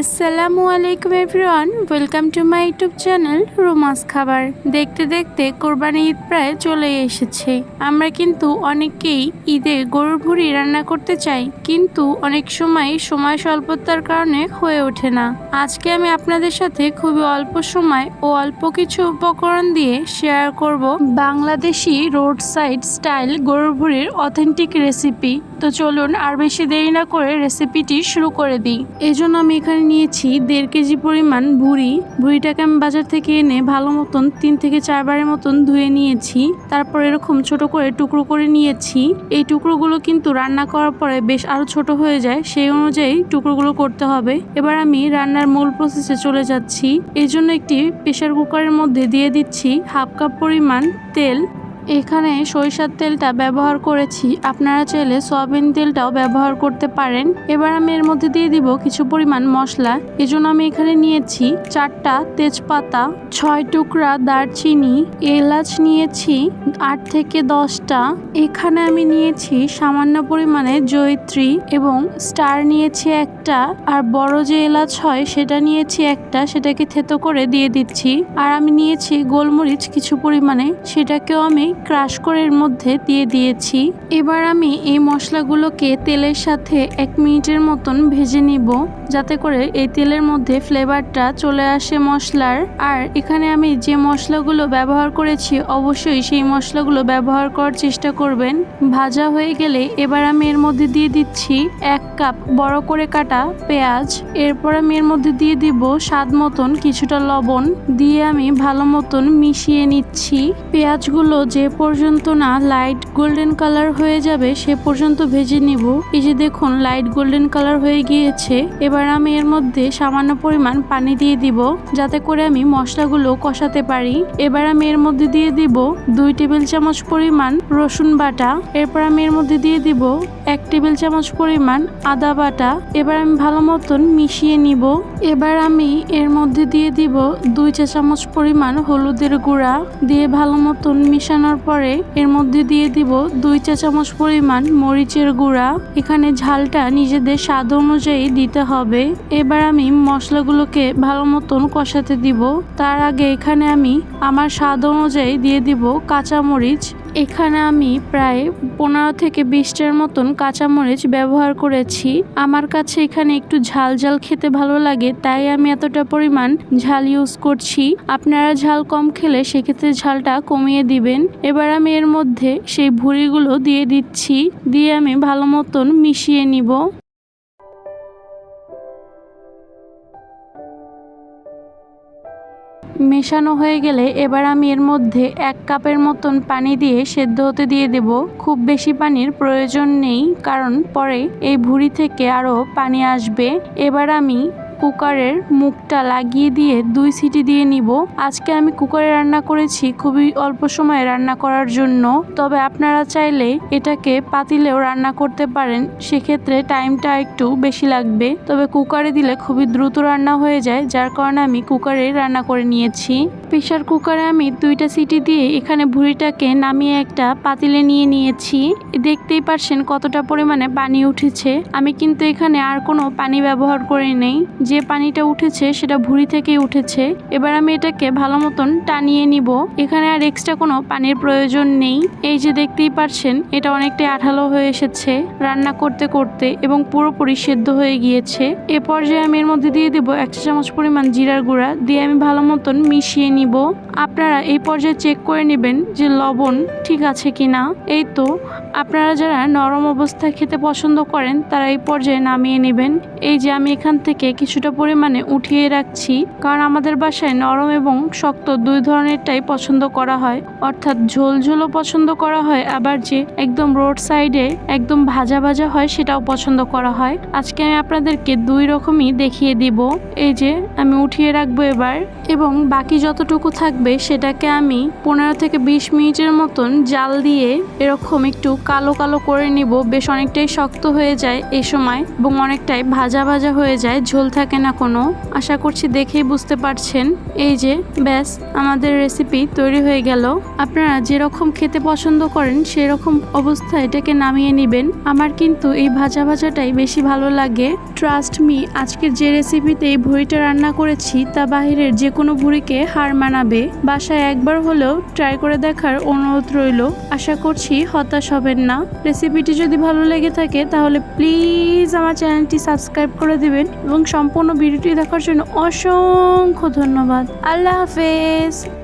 আসসালামু আলাইকুম everyone, welcome to my YouTube channel Roma's খাবার। দেখতে দেখতে কোরবানি ঈদ প্রায় চলে এসেছে। আমরা কিন্তু অনেকেই ঈদে গরুর ভুড়ি রান্না করতে চাই, কিন্তু অনেক সময় সময় স্বল্পতার কারণে হয়ে ওঠে না। আজকে আমি আপনাদের সাথে খুবই অল্প সময় ও অল্প কিছু উপকরণ দিয়ে শেয়ার করব বাংলাদেশি রোড সাইড স্টাইল গরুর ভুড়ির অথেন্টিক রেসিপি তো চলুন আর বেশি দেরি না করে রেসিপিটি শুরু করে দিই। এই জন্য আমি এখানে নিয়েছি দেড় কেজি পরিমাণ ভুড়ি। ভুড়িটাকে আমি বাজার থেকে এনে ভালো মতন তিন থেকে চারবারের মতন ধুয়ে নিয়েছি। তারপর এরকম ছোট করে টুকরো করে নিয়েছি। এই টুকরোগুলো কিন্তু রান্না করার পরে বেশ আরও ছোট হয়ে যায়, সেই অনুযায়ী টুকরোগুলো করতে হবে। এবার আমি রান্নার মূল প্রসেসে চলে যাচ্ছি। এই জন্য একটি প্রেশার কুকারের মধ্যে দিয়ে দিচ্ছি হাফ কাপ পরিমাণ তেল এখানে সরিষার তেলটা ব্যবহার করেছি। আপনারা চাইলে সয়াবিন তেলটাও ব্যবহার করতে পারেন। এবার আমি এর মধ্যে দিয়ে দিব কিছু পরিমাণ মশলা। এজন্য আমি এখানে নিয়েছি চারটা তেজপাতা, ছয় টুকরা দারচিনি, এলাচ নিয়েছি আট থেকে দশটা এখানে আমি নিয়েছি সামান্য পরিমাণে জয়িত্রী এবং স্টার নিয়েছি একটা, আর বড় যে এলাচ হয় সেটা নিয়েছি একটা, সেটাকে থেতো করে দিয়ে দিচ্ছি। আর আমি নিয়েছি গোলমরিচ কিছু পরিমাণে, সেটাকেও আমি ক্রাশ করে এর মধ্যে দিয়ে দিয়েছি। এবার আমি এই মশলাগুলোকে তেলের সাথে এক মিনিটের মতন ভেজে নিব, যাতে করে এই তেলের মধ্যে ফ্লেভারটা চলে আসে মশলার। আর এখানে আমি যে মশলাগুলো ব্যবহার করেছি, অবশ্যই সেই মশলাগুলো ব্যবহার করার চেষ্টা করবেন। ভাজা হয়ে গেলে এবার আমি এর মধ্যে দিয়ে দিচ্ছি এক কাপ বড় করে কাটা পেঁয়াজ। এরপর আমি এর মধ্যে দিয়ে দিব স্বাদ মতন কিছুটা লবণ। দিয়ে আমি ভালো মতন মিশিয়ে নিচ্ছি। পেঁয়াজগুলো যে পর্যন্ত না লাইট গোল্ডেন কালার হয়ে যাবে, সে পর্যন্ত ভেজে নিব। এই যে দেখুন লাইট গোল্ডেন কালার হয়ে গিয়েছে। এবার আমি এর মধ্যে সামান্য পরিমাণ পানি দিয়ে দিব, যাতে করে আমি মশলাগুলো কষাতে পারি। এবার আমি এর মধ্যে দিয়ে দিব দুই টেবিল চামচ পরিমাণ রসুন বাটা, এরপর আমি এর মধ্যে দিয়ে দিব এক টেবিল চামচ পরিমাণ আদা বাটা। এবার আমি ভালো মতন মিশিয়ে নিব। এবার আমি এর মধ্যে দিয়ে দিব দুই চা চামচ পরিমাণ হলুদের গুঁড়া। দিয়ে ভালো মতন মিশানোর পরে এর মধ্যে দিয়ে দিব দুই চা চামচ পরিমাণ মরিচের গুঁড়া। এখানে ঝালটা নিজেদের স্বাদ অনুযায়ী দিতে হবে। এবার আমি মশলাগুলোকে ভালো মতন কষাতে দিব। তার আগে এখানে আমি আমার স্বাদ অনুযায়ী দিয়ে দিব কাঁচামরিচ এখানে আমি প্রায় পনেরো থেকে বিশটার মতন কাঁচামরিচ ব্যবহার করেছি। আমার কাছে এখানে একটু ঝাল ঝাল খেতে ভালো লাগে, তাই আমি এতটা পরিমাণ ঝাল ইউজ করছি। আপনারা ঝাল কম খেলে সেক্ষেত্রে ঝালটা কমিয়ে দিবেন। এবার আমি এর মধ্যে সেই ভুড়িগুলো দিয়ে দিচ্ছি, দিয়ে আমি ভালো মতন মিশিয়ে নিব। মেশানো হয়ে গেলে এবার আমি এর মধ্যে এক কাপের মতন পানি দিয়ে সেদ্ধ হতে দিয়ে দেব। খুব বেশি পানির প্রয়োজন নেই, কারণ পরে এই ভুড়ি থেকে আরও পানি আসবে। এবার আমি কুকারের মুখটা লাগিয়ে দিয়ে দুই সিটি দিয়ে নিব। আজকে আমি কুকারে রান্না করেছি খুবই অল্প সময়ে রান্না করার জন্য। তবে আপনারা চাইলে এটাকে পাতিলেও রান্না করতে পারেন। সেক্ষেত্রে টাইমটা একটু বেশি লাগবে। তবে কুকারে দিলে খুবই দ্রুত রান্না হয়ে যায়, যার কারণে আমি কুকারে রান্না করে নিয়েছি। প্রেশার কুকারে আমি দুইটা সিটি দিয়ে এখানে ভুঁড়িটাকে নামিয়ে একটা পাতিলে নিয়ে নিয়েছি। দেখতেই পারছেন কতটা পরিমাণে পানি উঠেছে। আমি কিন্তু এখানে আর কোনো পানি ব্যবহার করি নেই। যে পানিটা উঠেছে সেটা ভুঁড়ি থেকেই উঠেছে। এবার আমি এটাকে ভালো মতন টানিয়ে নিব। এখানে আর এক্সট্রা কোনো পানির প্রয়োজন নেই। এই যে দেখতেই পারছেন, এটা অনেকটাই আঠালো হয়ে এসেছে। রান্না করতে করতে এবং পুরোপুরি সেদ্ধ হয়ে গিয়েছে। এ পর্যায়ে আমি এর মধ্যে দিয়ে দেবো এক চামচ পরিমাণ জিরার গুঁড়া। দিয়ে আমি ভালো মতন মিশিয়ে নিব। আপনারা এই পর্যায়ে চেক করে নেবেন যে লবণ ঠিক আছে কি না এই তো, আপনারা যারা নরম অবস্থায় খেতে পছন্দ করেন, তারা এই পর্যায়ে নামিয়ে নেবেন। এই যে আমি এখান থেকে কিছুটা পরিমাণে উঠিয়ে রাখছি, কারণ আমাদের বাসায় নরম এবং শক্ত দুই ধরনেরটাই পছন্দ করা হয়। অর্থাৎ ঝোলঝোলও পছন্দ করা হয়, আবার যে একদম রোড সাইডে একদম ভাজা ভাজা হয় সেটাও পছন্দ করা হয়। আজকে আমি আপনাদেরকে দুই রকমই দেখিয়ে দিব। এই যে, আমি উঠিয়ে রাখব এবার। এবং বাকি যতটুকু থাকবে সেটাকে আমি পনেরো থেকে বিশ মিনিটের মতন জাল দিয়ে এরকম একটু কালো কালো করে নিব। বেশ অনেকটাই শক্ত হয়ে যায় এই সময় এবং অনেকটাই ভাজা ভাজা হয়ে যায়। ঝোল থাকে না কোনো। আশা করছি দেখেই বুঝতে পারছেন। এই যে, ব্যাস, আমাদের রেসিপি তৈরি হয়ে গেল। আপনারা যেরকম খেতে পছন্দ করেন সেরকম অবস্থায় এটাকে নামিয়ে নেবেন। আমার কিন্তু এই ভাজা ভাজাটাই বেশি ভালো লাগে। ট্রাস্ট মি আজকের যে রেসিপিতে এই ভুড়িটা রান্না করেছি তা বাহিরের যে কোনো ভুঁড়িকে হার মানাবে, বাসায় একবার হলেও ট্রাই করে দেখার অনুরোধ রইল। আশা করছি হতাশ হবেন না। রেসিপিটি যদি ভালো লেগে থাকে, তাহলে প্লিজ আমার চ্যানেলটি সাবস্ক্রাইব করে দিবেন এবং সম্পূর্ণ ভিডিওটি দেখার জন্য অসংখ্য ধন্যবাদ। আল্লাহ হাফেজ।